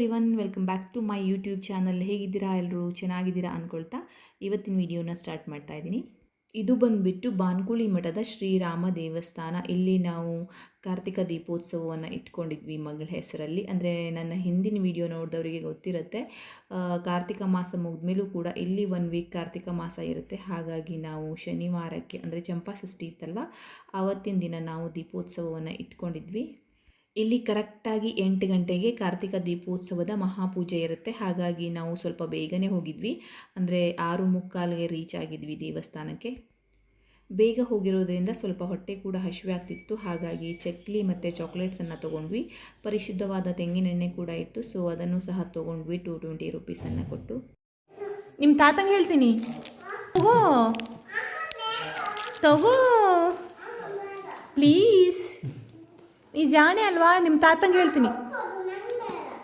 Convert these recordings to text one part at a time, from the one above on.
Hi everyone welcome back to my YouTube channel ಹೇಗಿದ್ದೀರಾ ಎಲ್ಲರೂ ಚೆನ್ನಾಗಿದ್ದೀರಾ ಅಂದ್ಕೊಳ್ತಾ ಇವತ್ತಿನ ವಿಡಿಯೋನ ಸ್ಟಾರ್ಟ್ ಮಾಡ್ತಾ ಇದ್ದೀನಿ. ಇದು ಬಂದುಬಿಟ್ಟು ಬಾನ್ಕುಳಿ ಮಠದ ಶ್ರೀರಾಮ ದೇವಸ್ಥಾನ. ಇಲ್ಲಿ ನಾವು ಕಾರ್ತಿಕ ದೀಪೋತ್ಸವವನ್ನು ಇಟ್ಕೊಂಡಿದ್ವಿ ಮಗಳ ಹೆಸರಲ್ಲಿ. ಅಂದರೆ ನನ್ನ ಹಿಂದಿನ ವಿಡಿಯೋ ನೋಡಿದವರಿಗೆ ಗೊತ್ತಿರುತ್ತೆ. ಕಾರ್ತಿಕ ಮಾಸ ಮುಗಿದ್ಮೇಲೂ ಕೂಡ ಇಲ್ಲಿ ಒನ್ ವೀಕ್ ಕಾರ್ತಿಕ ಮಾಸ ಇರುತ್ತೆ. ಹಾಗಾಗಿ ನಾವು ಶನಿವಾರಕ್ಕೆ, ಅಂದರೆ ಚಂಪಾ ಷಷ್ಠಿ ಇತ್ತಲ್ವ ಆವತ್ತಿನ ದಿನ ನಾವು ದೀಪೋತ್ಸವವನ್ನು ಇಟ್ಕೊಂಡಿದ್ವಿ. ಇಲ್ಲಿ ಕರೆಕ್ಟಾಗಿ ಎಂಟು ಗಂಟೆಗೆ ಕಾರ್ತಿಕ ದೀಪೋತ್ಸವದ ಮಹಾಪೂಜೆ ಇರುತ್ತೆ. ಹಾಗಾಗಿ ನಾವು ಸ್ವಲ್ಪ ಬೇಗನೆ ಹೋಗಿದ್ವಿ. ಅಂದರೆ ಆರು ಮುಕ್ಕಾಲಿಗೆ ರೀಚ್ ಆಗಿದ್ವಿ ದೇವಸ್ಥಾನಕ್ಕೆ. ಬೇಗ ಹೋಗಿರೋದ್ರಿಂದ ಸ್ವಲ್ಪ ಹೊಟ್ಟೆ ಕೂಡ ಹಸಿವೆ ಆಗ್ತಿತ್ತು ಹಾಗಾಗಿ ಚಕ್ಲಿ ಮತ್ತು ಚಾಕ್ಲೇಟ್ಸನ್ನು ತೊಗೊಂಡ್ವಿ. ಪರಿಶುದ್ಧವಾದ ತೆಂಗಿನೆಣ್ಣೆ ಕೂಡ ಇತ್ತು. ಸೊ ಅದನ್ನು ಸಹ ತೊಗೊಂಡ್ವಿ. ಟೂ ಟ್ವೆಂಟಿ ರುಪೀಸನ್ನು ಕೊಟ್ಟು. ನಿಮ್ಮ ತಾತಂಗೆ ಹೇಳ್ತೀನಿ. ತಗೋ. ತಗೋ ಪ್ಲೀಸ್ ಈ ಜಾಣೆ ಅಲ್ವಾ? ನಿಮ್ಮ ತಾತಂಗೆ ಹೇಳ್ತೀನಿ.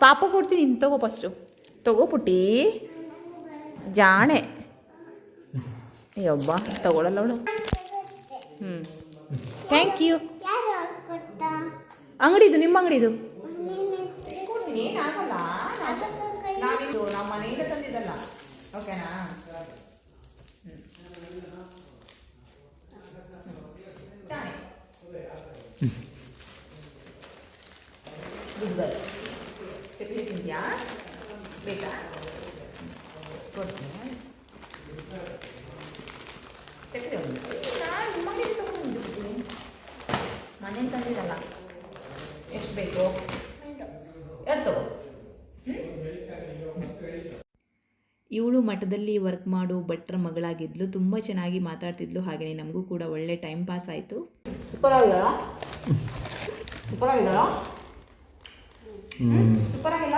ಪಾಪ ಕೊಡ್ತೀನಿ. ನೀನು ತಗೋ ಫಸ್ಟು ತಗೋ ಪುಟ್ಟಿ. ಜಾಣೆ. ಅಯ್ಯೊಬ್ಬ ತಗೊಳಲ್ಲ ಅವಳು. ಹ್ಞೂ ಥ್ಯಾಂಕ್ ಯು ಅಂಗಡಿದು, ನಿಮ್ಮ ಅಂಗಡಿದು? ನಮ್ಮ ಮನೆಯಿಂದ ತಂದಿದ್ದಲ್ಲ. ಓಕೆನಾ ಗುಡ್ ಗರ್ಲ್ ಚಕ್ಲಿ ತಿಂತೀಯಾ ಬೇಕಾ? ಕೊಡ್ತೀನಿ. ಚಕ್ಲಿ ಒಂದು ನಾನು ನಿಮ್ಮ ಮನೆಗೆ ತಗೊಂಡು ಮನೇಲಿ ತಂದಿದ್ದಲ್ಲ ಎಷ್ಟು ಬೇಕು? ಎರಡು ತಗೋ. ಇವಳು ಮಠದಲ್ಲಿ ವರ್ಕ್ ಮಾಡೋ ಭಟ್ರ ಮಗಳಾಗಿದ್ಲು. ತುಂಬ ಚೆನ್ನಾಗಿ ಮಾತಾಡ್ತಿದ್ಲು. ಹಾಗೆಯೇ ನಮಗೂ ಕೂಡ ಒಳ್ಳೆ ಟೈಮ್ ಪಾಸ್ ಆಯಿತು. ಸೂಪರ್ ಆಗಿಲ್ಲ ಸೂಪರ್ ಆಗಿಲ್ಲ.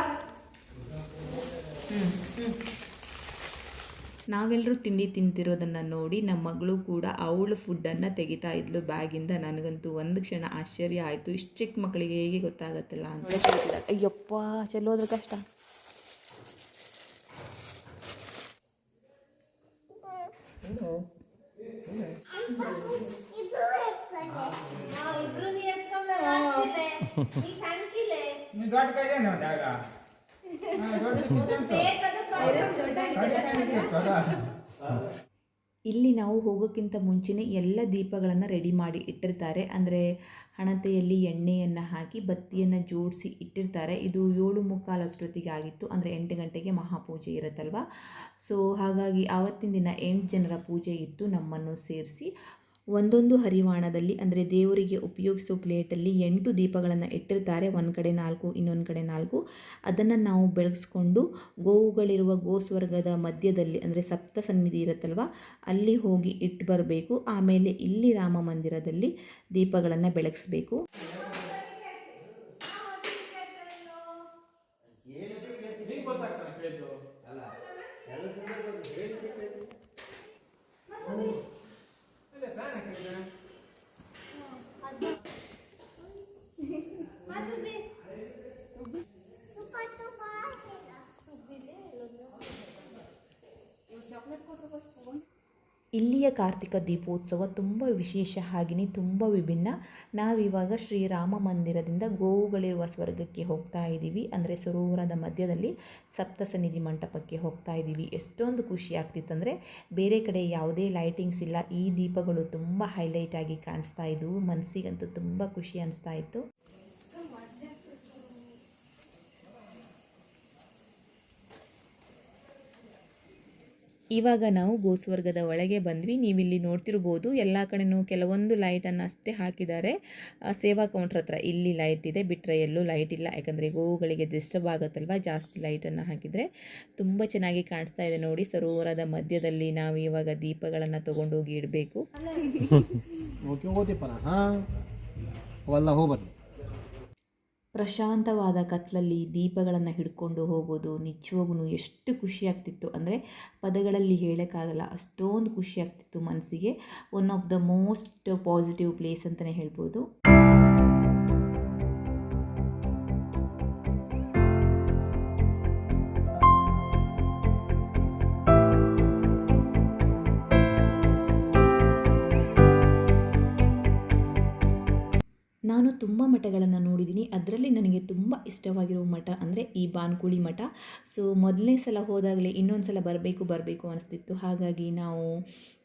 ನಾವೆಲ್ಲರೂ ತಿಂಡಿ ತಿಂತಿರೋದನ್ನು ನೋಡಿ ನಮ್ಮ ಮಗಳು ಕೂಡ ಅವಳು ಫುಡ್ಡನ್ನು ತೆಗಿತಾ ಇದ್ಲು ಬ್ಯಾಗಿಂದ. ನನಗಂತೂ ಒಂದು ಕ್ಷಣ ಆಶ್ಚರ್ಯ ಆಯಿತು. ಇಷ್ಟು ಚಿಕ್ಕ ಮಕ್ಕಳಿಗೆ ಹೇಗೆ ಗೊತ್ತಾಗತ್ತಲ್ಲ ಅಂತ. ಅಯ್ಯಪ್ಪ ಚೆಲ್ಲೋದ್ರ ಕಷ್ಟ. ನೀ ದೊಡ್ಡ ಕಡೆ ಜಾಗ ಇಲ್ಲಿ ನಾವು ಹೋಗೋಕ್ಕಿಂತ ಮುಂಚೆನೇ ಎಲ್ಲ ದೀಪಗಳನ್ನು ರೆಡಿ ಮಾಡಿ ಇಟ್ಟಿರ್ತಾರೆ. ಅಂದರೆ ಹಣತೆಯಲ್ಲಿ ಎಣ್ಣೆಯನ್ನು ಹಾಕಿ ಬತ್ತಿಯನ್ನು ಜೋಡಿಸಿ ಇಟ್ಟಿರ್ತಾರೆ. ಇದು ಏಳು ಮುಕ್ಕಾಲು ಅಷ್ಟೊತ್ತಿಗೆ ಆಗಿತ್ತು. ಅಂದರೆ ಎಂಟು ಗಂಟೆಗೆ ಮಹಾಪೂಜೆ ಇರುತ್ತಲ್ವ? ಸೊ ಹಾಗಾಗಿ ಆವತ್ತಿನ ದಿನ ಎಂಟು ಜನರ ಪೂಜೆ ಇತ್ತು ನಮ್ಮನ್ನು ಸೇರಿಸಿ. ಒಂದೊಂದು ಹರಿವಾಣದಲ್ಲಿ, ಅಂದರೆ ದೇವರಿಗೆ ಉಪಯೋಗಿಸುವ ಪ್ಲೇಟಲ್ಲಿ ಎಂಟು ದೀಪಗಳನ್ನು ಇಟ್ಟಿರ್ತಾರೆ. ಒಂದು ಕಡೆ ನಾಲ್ಕು, ಇನ್ನೊಂದು ಕಡೆ ನಾಲ್ಕು. ಅದನ್ನು ನಾವು ಬೆಳಗಿಸ್ಕೊಂಡು ಗೋವುಗಳಿರುವ ಗೋಸ್ವರ್ಗದ ಮಧ್ಯದಲ್ಲಿ, ಅಂದರೆ ಸಪ್ತ ಸನ್ನಿಧಿ ಇರುತ್ತಲ್ವ, ಅಲ್ಲಿ ಹೋಗಿ ಇಟ್ಟು ಬರಬೇಕು. ಆಮೇಲೆ ಇಲ್ಲಿ ರಾಮ ಮಂದಿರದಲ್ಲಿ ದೀಪಗಳನ್ನು ಬೆಳಗಿಸ್ಬೇಕು. ಇಲ್ಲಿಯ ಕಾರ್ತಿಕ ದೀಪೋತ್ಸವ ತುಂಬ ವಿಶೇಷ ಹಾಗೆಯೇ ತುಂಬ ವಿಭಿನ್ನ. ನಾವಿವಾಗ ಶ್ರೀರಾಮ ಮಂದಿರದಿಂದ ಗೋವುಗಳಿರುವ ಸ್ವರ್ಗಕ್ಕೆ ಹೋಗ್ತಾ ಇದ್ದೀವಿ. ಅಂದರೆ ಸರೋವರದ ಮಧ್ಯದಲ್ಲಿ ಸಪ್ತಸನಿಧಿ ಮಂಟಪಕ್ಕೆ ಹೋಗ್ತಾ ಇದ್ದೀವಿ. ಎಷ್ಟೊಂದು ಖುಷಿ ಆಗ್ತಿತ್ತಂದರೆ ಬೇರೆ ಕಡೆ ಯಾವುದೇ ಲೈಟಿಂಗ್ಸ್ ಇಲ್ಲ. ಈ ದೀಪಗಳು ತುಂಬ ಹೈಲೈಟ್ ಆಗಿ ಕಾಣಿಸ್ತಾ ಇದ್ದವು ಮನಸ್ಸಿಗಂತೂ ತುಂಬ ಖುಷಿ ಅನಿಸ್ತಾ ಇತ್ತು. ಇವಾಗ ನಾವು ಗೋಸ್ವರ್ಗದ ಒಳಗೆ ಬಂದ್ವಿ. ನೀವಿಲ್ಲಿ ನೋಡ್ತಿರ್ಬೋದು ಎಲ್ಲ ಕಡೆನೂ ಕೆಲವೊಂದು ಲೈಟನ್ನು ಅಷ್ಟೇ ಹಾಕಿದ್ದಾರೆ. ಸೇವಾ ಕೌಂಟ್ರ್ ಹತ್ರ ಇಲ್ಲಿ ಲೈಟ್ ಇದೆ. ಬಿಟ್ಟರೆ ಎಲ್ಲೂ ಲೈಟ್ ಇಲ್ಲ. ಯಾಕಂದರೆ ಗೋವುಗಳಿಗೆ ಡಿಸ್ಟರ್ಬ್ ಆಗುತ್ತಲ್ವ? ಜಾಸ್ತಿ ಲೈಟನ್ನು ಹಾಕಿದರೆ ತುಂಬ ಚೆನ್ನಾಗಿ ಕಾಣಿಸ್ತಾ ಇದೆ ನೋಡಿ. ಸರೋವರದ ಮಧ್ಯದಲ್ಲಿ ನಾವು ಇವಾಗ ದೀಪಗಳನ್ನು ತೊಗೊಂಡೋಗಿ ಇಡಬೇಕು. ಪ್ರಶಾಂತವಾದ ಕತ್ತಲಲ್ಲಿ ದೀಪಗಳನ್ನು ಹಿಡ್ಕೊಂಡು ಹೋಗೋದು ನಿಜವಾಗೂ ಎಷ್ಟು ಖುಷಿಯಾಗ್ತಿತ್ತು ಅಂದರೆ ಪದಗಳಲ್ಲಿ ಹೇಳೋಕ್ಕಾಗಲ್ಲ, ಅಷ್ಟೊಂದು ಖುಷಿ ಆಗ್ತಿತ್ತು ಮನಸ್ಸಿಗೆ. One of the most positive place ಅಂತಲೇ ಹೇಳ್ಬೋದು. ನಾನು ತುಂಬ ಮಠಗಳನ್ನು ನೋಡಿದ್ದೀನಿ ಅದರಲ್ಲಿ ನನಗೆ ತುಂಬ ಇಷ್ಟವಾಗಿರೋ ಮಠ ಅಂದರೆ ಈ ಬಾನ್ಕುಳಿ ಮಠ. ಸೊ ಮೊದಲನೇ ಸಲ ಹೋದಾಗಲೇ ಇನ್ನೊಂದು ಸಲ ಬರಬೇಕು ಬರಬೇಕು ಅನಿಸ್ತಿತ್ತು. ಹಾಗಾಗಿ ನಾವು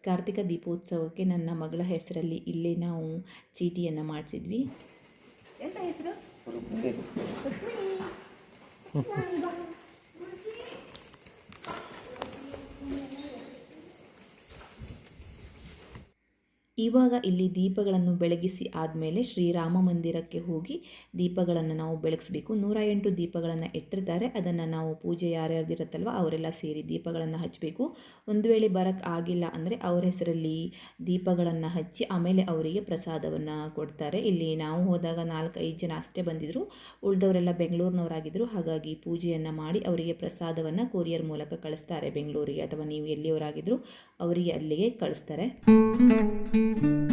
ಕಾರ್ತಿಕ ದೀಪೋತ್ಸವಕ್ಕೆ ನನ್ನ ಮಗಳ ಹೆಸರಲ್ಲಿ ಇಲ್ಲೇ ನಾವು ಚೀಟಿಯನ್ನು ಮಾಡಿಸಿದ್ವಿ. ಎಂತ ಹೆಸರು? ಇವಾಗ ಇಲ್ಲಿ ದೀಪಗಳನ್ನು ಬೆಳಗಿಸಿ ಆದಮೇಲೆ ಶ್ರೀರಾಮ ಮಂದಿರಕ್ಕೆ ಹೋಗಿ ದೀಪಗಳನ್ನು ನಾವು ಬೆಳಗಿಸ್ಬೇಕು. ನೂರ ಎಂಟು ದೀಪಗಳನ್ನು ಇಟ್ಟಿರ್ತಾರೆ ಅದನ್ನು ನಾವು ಪೂಜೆ ಯಾರ್ಯಾರ್ದಿರುತ್ತಲ್ವ ಅವರೆಲ್ಲ ಸೇರಿ ದೀಪಗಳನ್ನು ಹಚ್ಚಬೇಕು. ಒಂದು ವೇಳೆ ಬರೋಕ್ಕೆ ಆಗಿಲ್ಲ ಅಂದರೆ ಅವರ ಹೆಸರಲ್ಲಿ ದೀಪಗಳನ್ನು ಹಚ್ಚಿ ಆಮೇಲೆ ಅವರಿಗೆ ಪ್ರಸಾದವನ್ನು ಕೊಡ್ತಾರೆ. ಇಲ್ಲಿ ನಾವು ಹೋದಾಗ ನಾಲ್ಕೈದು ಜನ ಅಷ್ಟೇ ಬಂದಿದ್ದರು. ಉಳಿದವರೆಲ್ಲ ಬೆಂಗಳೂರಿನವರಾಗಿದ್ದರು. ಹಾಗಾಗಿ ಪೂಜೆಯನ್ನು ಮಾಡಿ ಅವರಿಗೆ ಪ್ರಸಾದವನ್ನು ಕೊರಿಯರ್ ಮೂಲಕ ಕಳಿಸ್ತಾರೆ. ಬೆಂಗಳೂರಿಗೆ ಅಥವಾ ನೀವು ಎಲ್ಲಿಯವರಾಗಿದ್ದರೂ ಅವರಿಗೆ ಅಲ್ಲಿಗೆ ಕಳಿಸ್ತಾರೆ. thank you.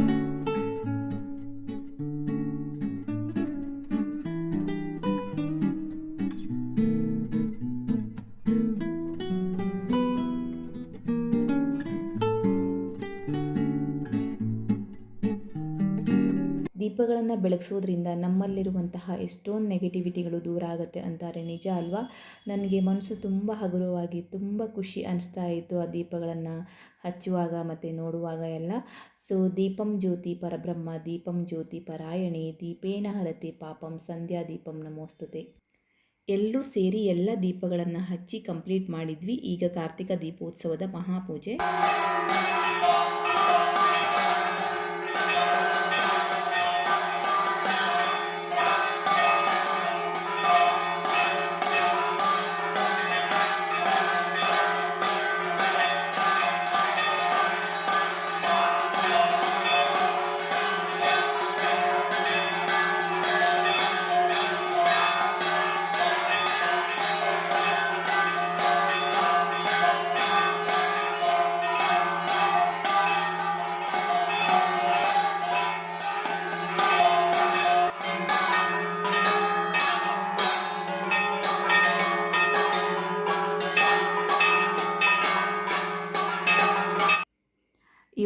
ದೀಪಗಳನ್ನು ಬೆಳಗಿಸೋದ್ರಿಂದ ನಮ್ಮಲ್ಲಿರುವಂತಹ ಎಷ್ಟೊಂದು ನೆಗೆಟಿವಿಟಿಗಳು ದೂರ ಆಗುತ್ತೆ ಅಂತಾರೆ. ನಿಜ ಅಲ್ವಾ? ನನಗೆ ಮನಸ್ಸು ತುಂಬ ಹಗುರವಾಗಿ, ತುಂಬ ಖುಷಿ ಅನಿಸ್ತಾ ಇತ್ತು ಆ ದೀಪಗಳನ್ನು ಹಚ್ಚುವಾಗ ಮತ್ತು ನೋಡುವಾಗ ಎಲ್ಲ. ಸೊ ದೀಪಂ ಜ್ಯೋತಿ ಪರಬ್ರಹ್ಮ, ದೀಪಂ ಜ್ಯೋತಿ ಪರಾಯಣಿ, ದೀಪೇನ ಹರತಿ ಪಾಪಂ, ಸಂಧ್ಯಾ ದೀಪಂ ನಮೋಸ್ತುತೆ. ಎಲ್ಲರೂ ಸೇರಿ ಎಲ್ಲ ದೀಪಗಳನ್ನು ಹಚ್ಚಿ ಕಂಪ್ಲೀಟ್ ಮಾಡಿದ್ವಿ. ಈಗ ಕಾರ್ತಿಕ ದೀಪೋತ್ಸವದ ಮಹಾಪೂಜೆ.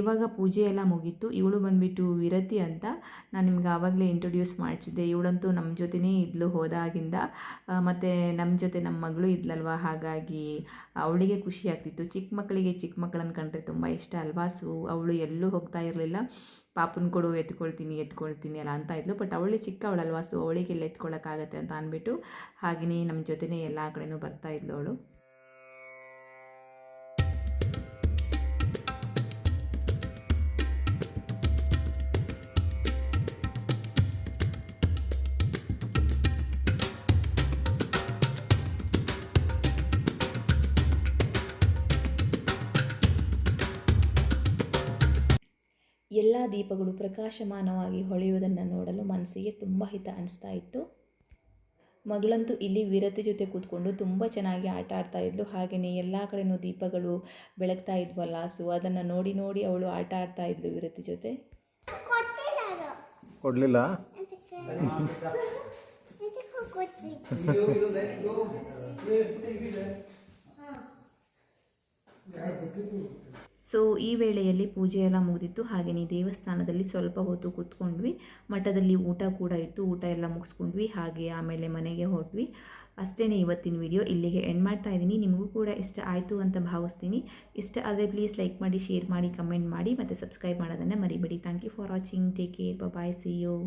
ಇವಾಗ ಪೂಜೆ ಎಲ್ಲ ಮುಗೀತು. ಇವಳು ಬಂದುಬಿಟ್ಟು ವಿರತಿ ಅಂತ ನಾನು ನಿಮ್ಗೆ ಆವಾಗಲೇ ಇಂಟ್ರೊಡ್ಯೂಸ್ ಮಾಡಿಸಿದ್ದೆ. ಇವಳಂತೂ ನಮ್ಮ ಜೊತೆನೇ ಇದ್ಲು ಹೋದಾಗಿಂದ. ಮತ್ತು ನಮ್ಮ ಜೊತೆ ನಮ್ಮ ಮಗಳು ಇದ್ಲಲ್ವ? ಹಾಗಾಗಿ ಅವಳಿಗೆ ಖುಷಿ ಆಗ್ತಿತ್ತು. ಚಿಕ್ಕ ಮಕ್ಕಳಿಗೆ ಚಿಕ್ಕ ಮಕ್ಕಳನ್ನ ಕಂಡ್ರೆ ತುಂಬ ಇಷ್ಟ ಅಲ್ವಾ? ಸೊ ಅವಳು ಎಲ್ಲೂ ಹೋಗ್ತಾ ಇರಲಿಲ್ಲ. ಪಾಪನ ಕೊಡು, ಎತ್ಕೊಳ್ತೀನಿ ಎತ್ಕೊಳ್ತೀನಿ ಅಲ್ಲ ಅಂತ ಇದ್ಲು. ಬಟ್ ಅವಳು ಚಿಕ್ಕವಳಲ್ವಾ? ಸೊ ಅವಳಿಗೆಲ್ಲ ಎತ್ಕೊಳ್ಳೋಕ್ಕಾಗತ್ತೆ ಅಂತ ಅಂದ್ಬಿಟ್ಟು ಹಾಗೆಯೇ ನಮ್ಮ ಜೊತೆನೇ ಎಲ್ಲ ಕಡೆಯೂ ಬರ್ತಾ ಇದ್ಲು ಅವಳು. ಎಲ್ಲ ದೀಪಗಳು ಪ್ರಕಾಶಮಾನವಾಗಿ ಹೊಳೆಯುವುದನ್ನು ನೋಡಲು ಮನಸ್ಸಿಗೆ ತುಂಬ ಹಿತ ಅನಿಸ್ತಾ ಇತ್ತು. ಮಗಳಂತೂ ಇಲ್ಲಿ ವಿರತಿ ಜೊತೆ ಕೂತ್ಕೊಂಡು ತುಂಬ ಚೆನ್ನಾಗಿ ಆಟ ಆಡ್ತಾ ಇದ್ಲು. ಹಾಗೆಯೇ ಎಲ್ಲ ಕಡೆಯೂ ದೀಪಗಳು ಬೆಳಗ್ತಾ ಇದ್ವಲ್ಲ ಸೊ ಅದನ್ನು ನೋಡಿ ನೋಡಿ ಅವಳು ಆಟ ಆಡ್ತಾ ಇದ್ಲು ವಿರತಿ ಜೊತೆ. ಕೊಡಲಿಲ್ಲ? ಸೊ ಈ ವೇಳೆಯಲ್ಲಿ ಪೂಜೆ ಎಲ್ಲ ಮುಗಿದಿತ್ತು. ಹಾಗೆಯೇ ದೇವಸ್ಥಾನದಲ್ಲಿ ಸ್ವಲ್ಪ ಹೊತ್ತು ಕೂತ್ಕೊಂಡ್ವಿ. ಮಠದಲ್ಲಿ ಊಟ ಕೂಡ ಇತ್ತು. ಊಟ ಎಲ್ಲ ಮುಗಿಸ್ಕೊಂಡ್ವಿ. ಹಾಗೆ ಆಮೇಲೆ ಮನೆಗೆ ಹೊರಟ್ವಿ. ಅಷ್ಟೇ ಇವತ್ತಿನ ವಿಡಿಯೋ ಇಲ್ಲಿಗೆ ಎಂಡ್ ಮಾಡ್ತಾ ಇದ್ದೀನಿ. ನಿಮಗೂ ಕೂಡ ಇಷ್ಟ ಆಯಿತು ಅಂತ ಭಾವಿಸ್ತೀನಿ. ಇಷ್ಟ ಆದರೆ ಪ್ಲೀಸ್ ಲೈಕ್ ಮಾಡಿ ಶೇರ್ ಮಾಡಿ ಕಮೆಂಟ್ ಮಾಡಿ, ಮತ್ತು ಸಬ್ಸ್ಕ್ರೈಬ್ ಮಾಡೋದನ್ನು ಮರಿಬೇಡಿ. Thank you for watching take care bye see you